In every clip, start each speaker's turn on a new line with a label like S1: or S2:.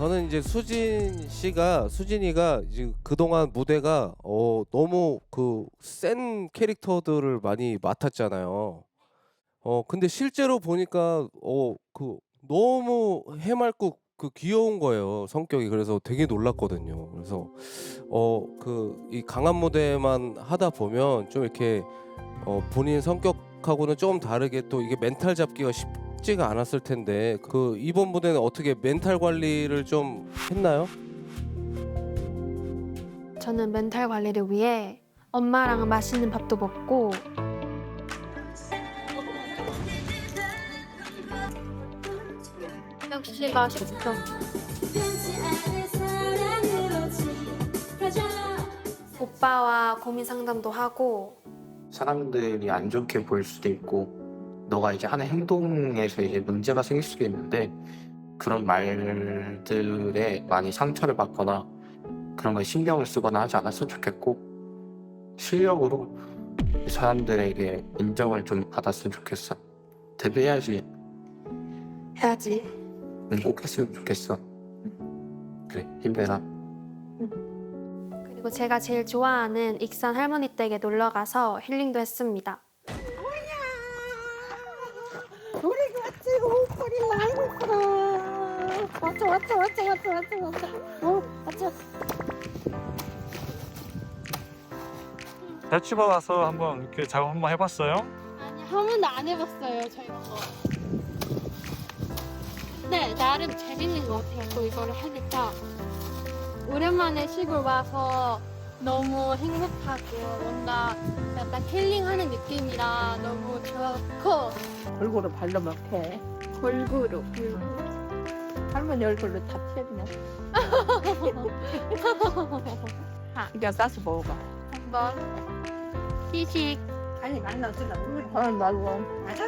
S1: 저는 이제 수진 씨가 수진이가 이제 그동안 무대가 어 너무 그 센 캐릭터들을 많이 맡았잖아요. 어 근데 실제로 보니까 어 그 너무 해맑고 그 귀여운 거예요 성격이 그래서 되게 놀랐거든요. 그래서 어 그 이 강한 무대만 하다 보면 좀 이렇게 어 본인 성격하고는 조금 다르게 또 이게 멘탈 잡기가 쉽 지가 않았을 텐데 그 이번 무대는 어떻게 멘탈 관리를 좀 했나요?
S2: 저는 멘탈 관리를 위해 엄마랑 맛있는 밥도 먹고 역시 맛있어. 오빠와 고민 상담도 하고
S3: 사람들이 안 좋게 보일 수도 있고 너가 이제 하는 행동에서 이제 문제가 생길 수도 있는데 그런 말들에 많이 상처를 받거나 그런 거에 신경을 쓰거나 하지 않았으면 좋겠고 실력으로 사람들에게 인정을 좀 받았으면 좋겠어. 데뷔해야지.
S2: 해야지.
S3: 응, 꼭 했으면 좋겠어. 그래 힘내라.
S2: 그리고 제가 제일 좋아하는 익산 할머니 댁에 놀러 가서 힐링도 했습니다.
S4: 우리 같이 옷걸이 많이 입더라. 왔어 왔어 왔어 왔어 왔어 왔어. 어 왔어.
S5: 대치바 와서 한번 이렇게 작업 한번 해봤어요?
S6: 아니 한 번도 안 해봤어요 저 이런 거. 네 나름 재밌는 것 같아요. 또 이거를 하니까 오랜만에 시골 와서 너무 행복하고 뭔가 약간 힐링하는 느낌이라 너무 좋고
S4: 얼굴을 발라면 해.
S6: 골고루
S4: 할머니 얼굴로 다 튀었네. 이거 싸서 먹어봐.
S6: 한번 시식.
S4: 아니 만나 주라. 어 말로. 맞아?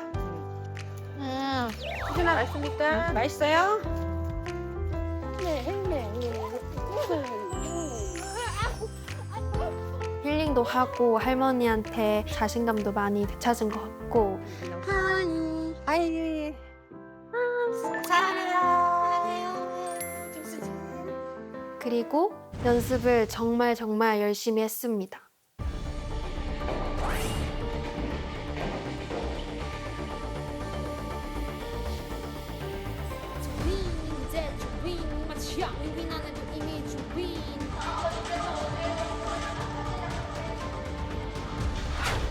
S6: 음.
S4: 하나 맛있습니까? 맛있어요?
S6: 네, 네,
S2: 힐링도 하고 할머니한테 자신감도 많이 되찾은 것 같고
S4: 아이. 사랑
S2: 그리고 연습을 정말 정말 열심히 했습니다.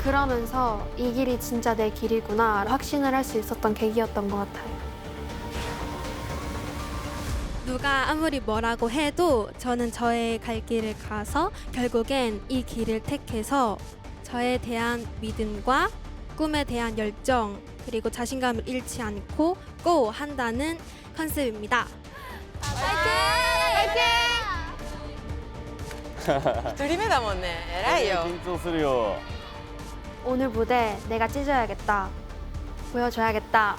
S2: 그러면서 이 길이 진짜 내 길이구나 확신을 할 수 있었던 계기였던 것 같아요.
S7: 누가 아무리 뭐라고 해도 저는 저의 갈 길을 가서 결국엔 이 길을 택해서 저에 대한 믿음과 꿈에 대한 열정 그리고 자신감을 잃지 않고 고 한다는 컨셉입니다.
S8: 드림에다 못네 에라이요
S9: 緊張するよ
S2: 오늘 무대 내가 찢어야겠다. 보여줘야겠다.